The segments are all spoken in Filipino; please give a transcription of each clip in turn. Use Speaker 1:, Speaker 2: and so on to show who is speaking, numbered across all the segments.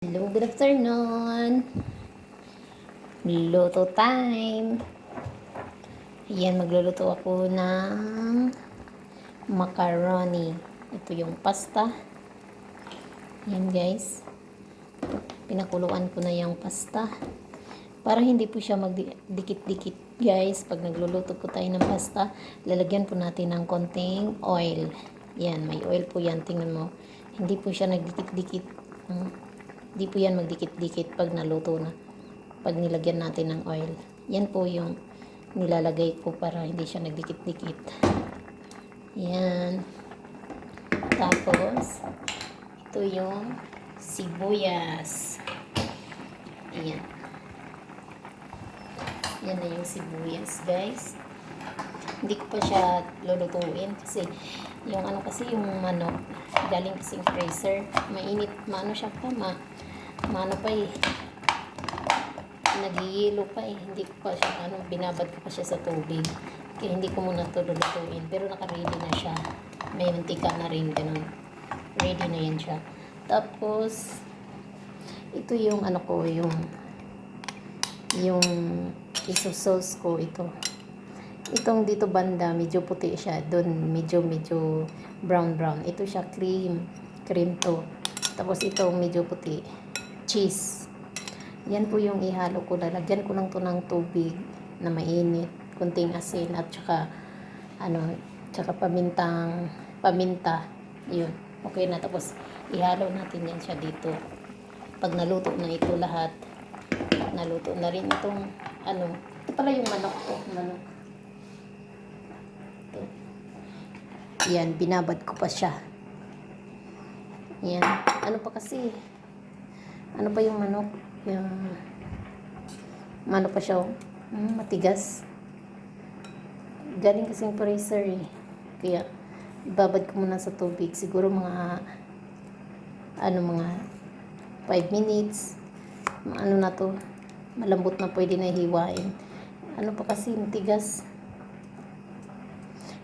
Speaker 1: Hello, good afternoon. Luto time. Ayan, magluluto ako ng macaroni. Ito yung pasta. Ayan guys. Pinakuluan ko na yung pasta. Para hindi po siya magdikit-dikit guys. Pag nagluluto po tayo ng pasta, lalagyan po natin ng konting oil. Yan, may oil po yan. Tingnan mo. Hindi po siya nagdikit-dikit. Hmm. Hindi po yan magdikit-dikit pag naluto na. Pag nilagyan natin ng oil. Yan po yung nilalagay ko para hindi siya nagdikit-dikit. Yan. Tapos, ito yung sibuyas. Ayan. Yan na yung sibuyas, guys. Hindi ko pa siya lulutuin kasi yung ano kasi yung manok galing kasing freezer. Mainit. Maano siya pa? Ma maano pa eh. Nagihilo pa eh. Hindi ko pa siya ano binabad ko pa siya sa tubig. Kaya hindi ko muna ito lulutuin. Pero naka-ready na siya. May mantika na rin. Ganun. Ready na yan siya. Tapos ito yung ano ko yung yung iso-sauce ko. Ito itong dito banda medyo puti siya. Doon medyo medyo brown brown. Ito siya cream cream to. Tapos itong medyo puti cheese. Yan po yung ihalo ko. Lalagyan ko lang to ng tubig na mainit kunting asin at saka ano saka pamintang paminta. Yun. Okay na. Tapos ihalo natin yan siya dito. Pag naluto na ito lahat naluto na rin itong ano ito pala yung manok ko. Manok ito. Yan, binabad ko pa siya. Yan. Ano pa kasi? Ano pa yung manok? Yung... Ano pa siya? oh. Hmm, matigas. Galing kasing freezer eh. Kaya, ibabad ko muna sa tubig. Siguro mga... Ano mga... 5 minutes. Ano na to? Malambot na pwede na hiwain. Ano pa kasi, matigas.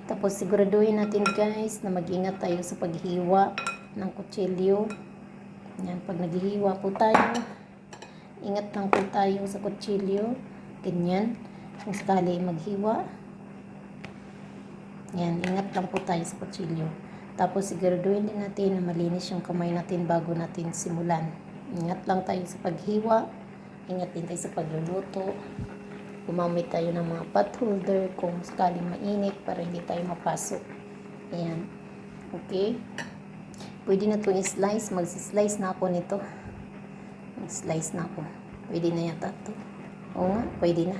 Speaker 1: Tapos siguraduhin natin guys na mag-ingat tayo sa paghiwa ng kutsilyo. Yan, pag naghihiwa po tayo, ingat lang po tayo sa kutsilyo. Ganyan. Kung sakali maghiwa. Yan, ingat lang po tayo sa kutsilyo. Tapos siguraduhin din natin na malinis yung kamay natin bago natin simulan. Ingat lang tayo sa paghiwa. Ingat din tayo sa pagluluto gumamit tayo ng mga pot holder kung sakaling mainit para hindi tayo mapasok. Ayan. Okay. Pwede na ito i-slice. Mag-slice na ako nito. Mag-slice na ako. Pwede na yata ito. Oo nga, pwede na.